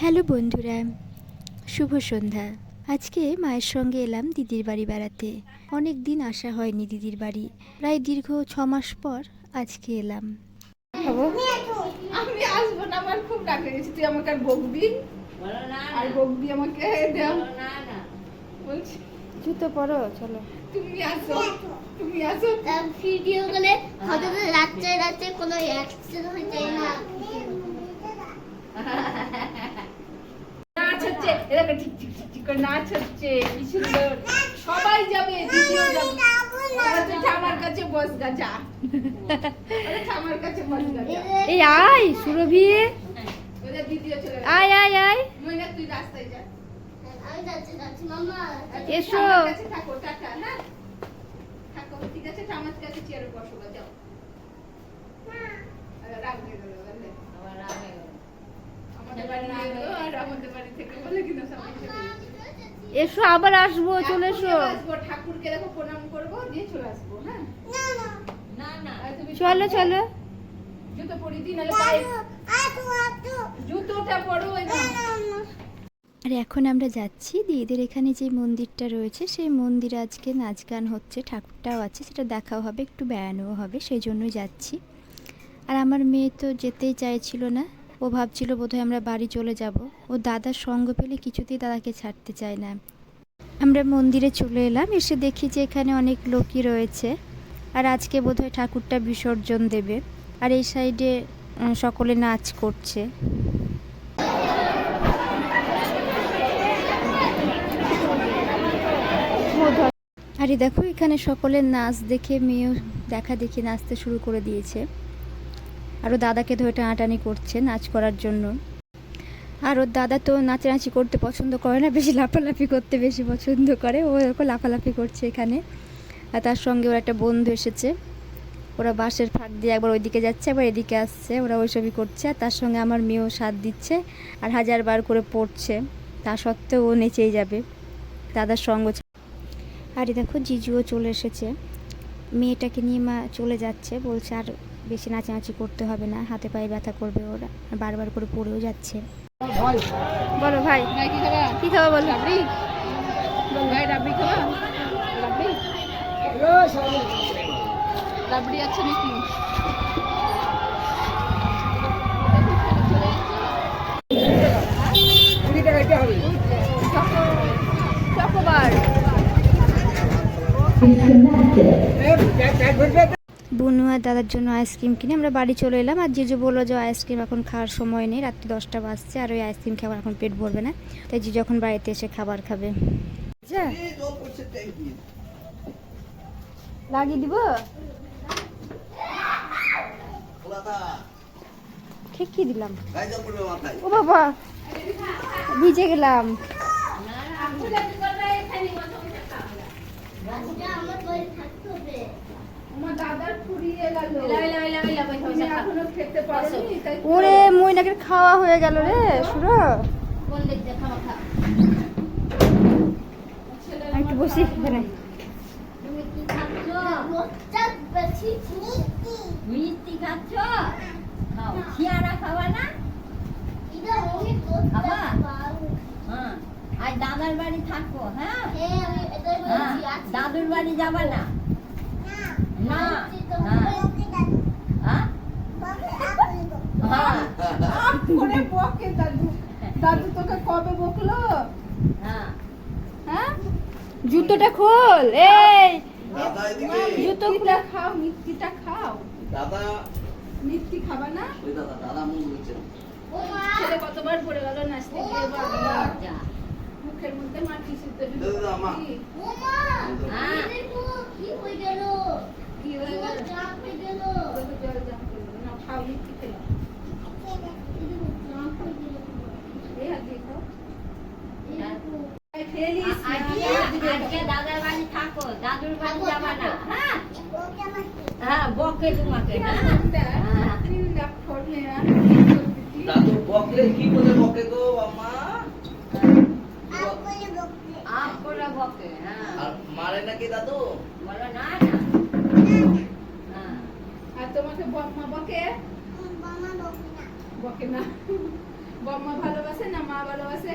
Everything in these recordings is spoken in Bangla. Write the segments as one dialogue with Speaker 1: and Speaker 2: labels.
Speaker 1: হ্যালো বন্ধুরা শুভ সন্ধ্যা। আজকে মায়ের সঙ্গে এলাম দিদির বাড়ি বেড়াতে। অনেক দিন আসা হয়নি দিদির বাড়ি। প্রায় দীর্ঘ ছ মাস পর আজকে এলাম।
Speaker 2: আমি আসব না আমার খুব রাগ তুই আমাকে আর বকবি? আর বকবি আমাকে বলছি।
Speaker 1: জুতো পরো চলো।
Speaker 2: তুমি আসো তুমি আসো।
Speaker 3: ভিডিও গুলো হয়তো রাত্রে রাত্রে কোনো অ্যাক্সিডেন্ট হয়ে যায় না?
Speaker 2: নাচ হচ্ছে এরকম ঠিক ঠিক ঠিক ঠিক করে নাচ হচ্ছে কি সুন্দর। সবাই যাবে দিদিও যাবে। তাহলে কাছে বস গা যা কাছে বস গা
Speaker 1: এই আয় সুরভি।
Speaker 2: ওদের দিদিও চলে গেছে
Speaker 1: আয় আয় আয়।
Speaker 2: মইনা তুই রাস্তায় যা।
Speaker 3: আমি যাচ্ছি যাচ্ছি মামা
Speaker 1: এসো।
Speaker 2: থাকো টাটা হ্যাঁ থাকো ঠিক আছে? ঠামার কাছে চেয়ারে বসো যাও। রাগ হয়ে গেল
Speaker 4: আবার রাগ হয়ে গেল।
Speaker 1: এসো। আবার আসব চলে এসো।
Speaker 2: ঠাকুরকে দেখো প্রণাম করব দিয়ে চলে আসব হ্যাঁ?
Speaker 1: চলো চলো।
Speaker 2: জুতো পরি পায়ে জুতোটা পরো
Speaker 1: আর এখন আমরা যাচ্ছি দিদিদের এখানে যে মন্দিরটা রয়েছে সেই মন্দিরে আজকে নাচ গান হচ্ছে ঠাকুরটাও আছে সেটা দেখাও হবে একটু বেড়ানোও হবে সেই জন্যই যাচ্ছি। আর আমার মেয়ে তো যেতেই চাইছিল না ও ভাবছিল বোধহয় আমরা বাড়ি চলে যাব। ও দাদার সঙ্গ পেলে কিছুতেই দাদাকে ছাড়তে চায় না। আমরা মন্দিরে চলে এলাম, এসে দেখি যে এখানে অনেক লোকই রয়েছে। আর আজকে বোধহয় ঠাকুরটা বিসর্জন দেবে। আর এই সাইডে সকলে নাচ করছে। আরে দেখো, এখানে সকলের নাচ দেখে মেয়েও দেখা দেখি নাচতে শুরু করে দিয়েছে। আরও দাদাকে ধরে টানাটানি করছে নাচ করার জন্য। আর ওর দাদা তো নাচানাচি করতে পছন্দ করে না, বেশি লাফালাফি করতে বেশি পছন্দ করে। ও এরকম লাফালাফি করছে এখানে। আর তার সঙ্গে ওর একটা বন্ধু এসেছে। ওরা বাঁশের ফাঁক দিয়ে একবার ওইদিকে যাচ্ছে একবার এদিকে আসছে। ওরা ওইসবই করছে। আর তার সঙ্গে আমার মেয়েও সাথ দিচ্ছে আর হাজার বার করে পড়ছে। তা সত্ত্বেও ও নেচেই যাবে। দাদার সঙ্গ আরে দেখো, জিজুও চলে এসেছে। মেয়েটাকে নিয়ে মা চলে যাচ্ছে, বলছে আর বেশি নাচানাচি করতে হবে না হাতে পায়ে ব্যথা করবে ওরা বারবার করে পড়েও যাচ্ছে। বলো ভাই
Speaker 2: ভাই কি খাবা
Speaker 1: বলো?
Speaker 2: রাবড়ি ভাই রাবড়ি খাবা? রাবড়ি রাবড়ি আছে নাকি? চকোবার।
Speaker 1: আর দাদার জন্য আইসক্রিম কিনে আমরা বাড়ি চলে এলাম। আর জিজু বলল যে, আইসক্রিম এখন খাওয়ার সময় নেই, রাত্রি দশটা বাজছে, আর ওই আইসক্রিম খাবার এখন পেট ভরবে না। তাই জিজু এখন বাড়িতে এসে খাবার খাবে। লাগিয়ে দিব? ঠিকই দিলাম? ও বাবা, ভিজে গেলাম
Speaker 3: আজকে আমার বই থাকতে হবে
Speaker 2: আমার দাদার ফুরিয়ে গেল
Speaker 4: এলা, এলা, এলা, এলা, বসে,
Speaker 2: তুমি
Speaker 4: বসে খা।
Speaker 2: এখনও খেতে পারোনি তাই
Speaker 1: ওরে খাওয়া হয়ে গেল রে একটু বসি এখানে।
Speaker 4: হ্যাঁ আর দাদার বাড়ি হ্যাঁ?
Speaker 3: হ্যাঁ
Speaker 4: দাদুর বাড়ি যাবা না? না হ্যাঁ?
Speaker 2: আপ করে বকে দাদু। দাদু তোকে কবে বকলো?
Speaker 4: হ্যাঁ।
Speaker 2: হ্যাঁ?
Speaker 1: জুতোটা খোল এই।
Speaker 2: জুতো খুলে। খাও মিষ্টিটা খাও।
Speaker 5: দাদা।
Speaker 2: মিষ্টি খাবা না?
Speaker 5: ওই দাদা দাদা মুখ হচ্ছে
Speaker 2: ছেলে কতবার পড়ে গেল নাচতে গিয়ে বাবা। মুখের মধ্যে মাটি সিদ্ধ
Speaker 5: দাদা, মা।
Speaker 3: দেখো কি হয়ে গেল
Speaker 2: কি হয়ে গেল
Speaker 3: চাপ হয়ে গেল
Speaker 2: ওকে জল জাম করব না খাও মিষ্টি খেলাম
Speaker 3: চাপ হয়ে গেল
Speaker 2: এই হাত দিয়ে খাও
Speaker 3: দেখো
Speaker 2: এই খেয়ে নিস না,
Speaker 4: আজকে আজকে দাদার বাড়ি থাকো দাদুর বাড়ি যাবা না। হ্যাঁ? হ্যাঁ বকে তোমাকে হ্যাঁ?
Speaker 5: দাদু বকে কি বলে বকে গো আম্মা?
Speaker 4: আপ করে বকে হ্যাঁ।
Speaker 5: মারে নাকি দাদু?
Speaker 4: বলো না না। হ্যাঁ।
Speaker 2: আর তোমাকে বক? মা বকে বকে না। বম্মা ভালোবাসে না মা ভালোবাসে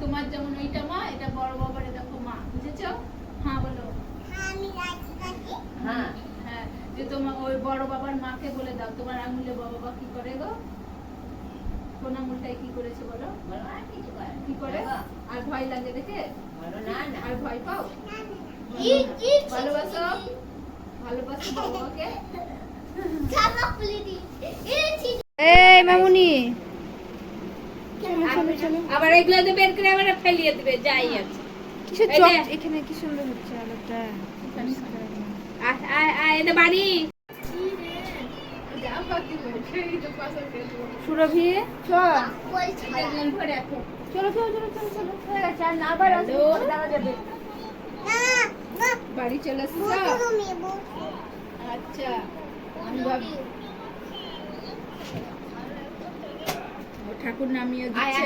Speaker 2: তোমার যেমন ওইটা মা এটা বড় বাবার এটা মা বুঝেছ? হ্যাঁ বলো।
Speaker 4: হ্যাঁ
Speaker 2: হ্যাঁ। যে তোমার ওই বড় বাবার মাকে বলে দাও তোমার আঙ্গুলে বড় বাবা কি করে গো? কোন আঙ্গুলটাই কি করেছে বলো?
Speaker 4: বলো আর কিছু করে? না।
Speaker 2: কি করে? আর ভয় লাগে দেখে?
Speaker 4: বলো না না।
Speaker 2: আর ভয় পাও? ভালোবাসো? ভালোবাসো বাবাকে?
Speaker 3: জামা খুলে দি এই ছি-
Speaker 1: এই মামুনি।
Speaker 2: আবার এগুলো তো বের করে আবার ফেলিয়ে দেবে যাই আছে। এই
Speaker 1: চক এখানে কি সুন্দর হচ্ছে আলোটা।
Speaker 2: এটা বাড়ি।
Speaker 1: সুরভি চল। চলো চলো চলো চলো আবার যাবে
Speaker 2: বাড়ি চলে আচ্ছা আমি ভাব- ও ঠাকুর নামিয়ে দিচ্ছে।